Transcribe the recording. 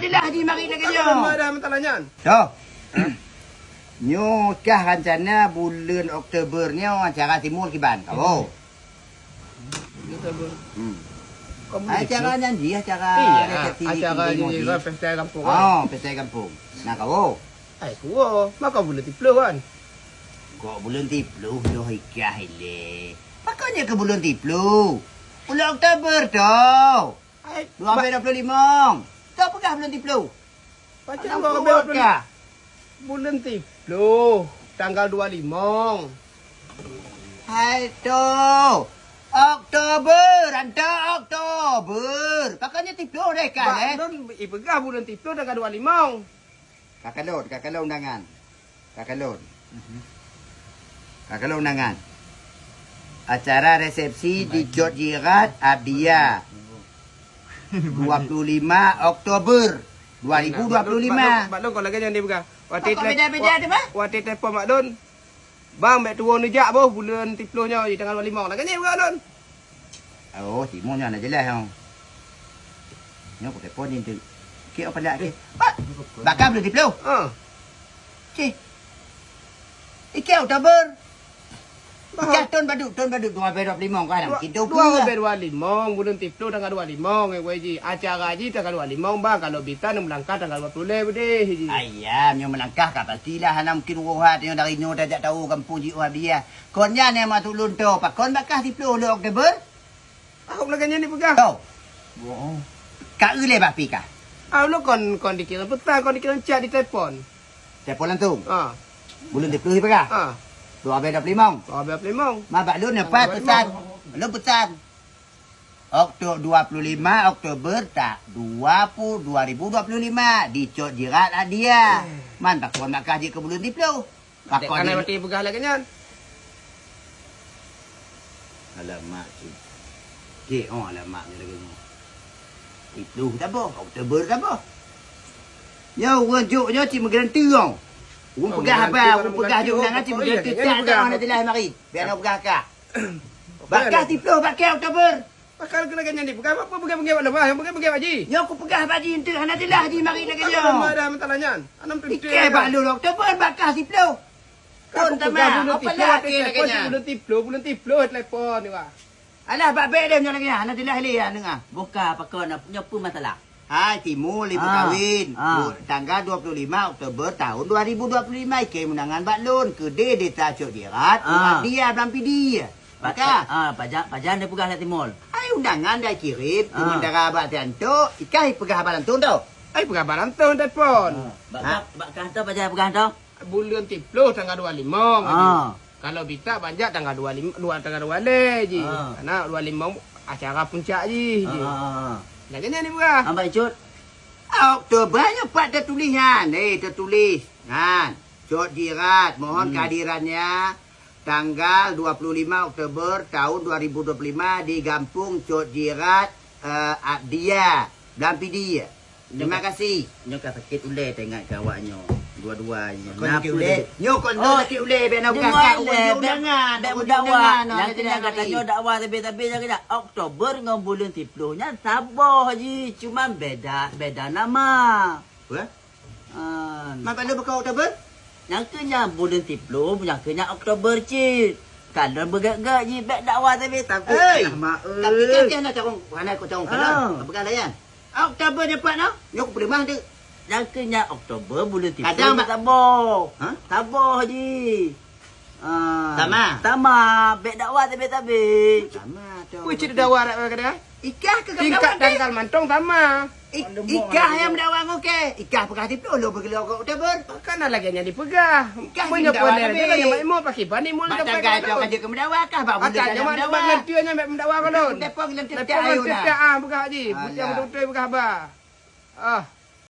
jelas Haji mari lagi Kan dia. lama dah mentalanya. So. Nyo kah rencana bulan Oktober ni acara timur kiban kau. Ber. Hmm. Kau boleh Acara acara Iya, resepsi acara di ni Timur kan ni. festival kampung. Oh, pesta kampung. Nah kau. Ai kuo, maka boleh tiplo kan. Kok bulan tiplu lo hikah ile. Makanya ke bulan tiplu. Bulan Oktober tau. Ai 2025. Tak pegah bulan tiplu. Macam Anak kau buat kebel kah? bulan tiplo tanggal 25. Hai tu. Oktober, anta Oktober. Pakanya tiplu deh kan eh. Don ipegah bulan tiplo tanggal 25. Kakalon, kakalon undangan. Kakalon. Kakalon undangan. Acara resepsi di Jod Jirat Abdia. 25 Oktober 2025. Mak Don kau lagi jangan dia pegah. Waktu Kau beda-beda ada, Mak? Waktu telefon Mak Don. Bang, mek turun ni jak boh bulan tiplonya di tanggal 25. Lagi ni pegah Don. Oh, timurnya nak jelas hang. Ni aku telefon ni tu. Kek apa dak ke? Pak. Bakal belum diplo. Ha. Cik. Iki Oktober. Ton baduk, ton baduk 2025 kan. Kita dua pun. dua limong bulan tiplo tanggal dua limong eh ji acara ji tanggal dua limong bang kalau bita nak melangkah tanggal dua puluh deh ji Ayam yang melangkah kat pastilah hana mungkin uhat yang dari nyo dah tak tahu kampung ji dia. Konnya ni ma tulun tu. Pak kon bakal diplo le Oktober. aku lagi ni pegang Tau. Oh. Kak ule bapi kah? ah lo kon kon dikira petang kon dikira chat di telefon Telefon langsung. ah Bulan diplo hi pakah. ah 2025. oh be limong Ma bak lun dapat pesan. Lu pesan. Oktober 25 Oktober tak 20 2025 di Cot Jirat dia. Man tak kon nak kaji ke bulan diplo. Kon kan mati pegang lagi nyan Alamak tu. Cik, oh alamak ni lagi. Itu tak apa. Oktober tak apa. Ya, orang joknya cik menggaranti orang. Orang Oh, pegah menggaranti apa? kalau Orang pegah menggaranti, jok oh, dengan cik oh, menggaranti. iya, Tak iya, tak pegah. orang nak jelas mari. Biar nak pegah kah. Bakal Bakal tiplo, bakal Oktober. bakal kena lagi nyan pegang apa pegang pegang mana bah pegang pegang haji Ya, aku pegah baji ente. Nak jelas haji mari lagi Aku dia. lama dah mentalanya anam Ikai bak lul Oktober, bakal tiplo. Tuan Aku tamah. pegang bulan Apa tiplo lah waktu ke telefon lagi bulan tiplo bulan tiplo telefon ni wah Alah, bak baik dia macam lagi. Nak jelas li ya dengar. Bukan apa kau nak punya apa masalah? Hai Timur Libu Ah, Kawin ah. Tanggal 25 Oktober tahun 2025 Ikai menangan Baklun Kedai Desa Cok Dirat Ah. Dia Belampi dia Maka Ah, pajak pajak dia pegah lah timur. Hai undangan dah kirim Ah. Kemendara Abad Tianto Ikai pegah Abad Lantun tau ai pegang barang tu telefon Bak Ha? bak kata pajak pegah tau. bulan tiplo tanggal 25 haji. Ah. Kalau bita banyak tanggal 25 dua tanggal 2 le ji. Ah. Karena 25 acara puncak ji. ji. Ah. Lagi ni buah. Ambil cut. Oktober hanya part tertulisan Eh tertulis Kan Cok Dirat Mohon Hmm. kehadirannya Tanggal 25 Oktober tahun 2025 Di Gampung Cok Jirat uh, Abdia Belampi dia Terima kasih Nyo kata sakit ulai tengok kawaknya. Dua-duanya. Kau nak ule. Nyo kau Oh, nak ule ben nak Dia bukan mulai kat orang bek undangan. bek orang dakwah. undangan, Yang kena undangan katanya hari. dakwah tapi tapi dia kata Oktober dengan bulan tiplonya sabar haji. Cuma beda beda nama. Apa? Ah, Mak pada bukan Oktober? yang kena bulan tiplo, yang kena Oktober cik. Kalau bergak-gak je bek dakwah tapi tapi. Mak Tapi kan dia nak tahu mana aku Ah. kalau. Apa kan layan? Oktober dapat no? Nyo aku boleh mang tu. Yang kena Oktober bulan tiplo. Kadang, Mak. sabar. Ha? Sabar haji. Ah. Sama? Sama. Bek dakwah tapi tapi. Sama tu. Kuih cerita dawar nak kata. Ikah ke Tingkat kawan dangkal mantong sama. Ikah yang mendawang okey. Ikah pegah tiplo lo pergi lo Oktober. Kan lagi yang dipegah. Kan Punya pun lebih. dia lagi mak imut pakai ban imut Mak tangga tu kerja ke mendawang kah? Bak Akak budak jangan mendawang. mak nanti nya mak mendawak kan. Depa gelam Lepas tiap ayu tiap dah. ah pegah haji. Putih betul-betul pegah ba. Ah.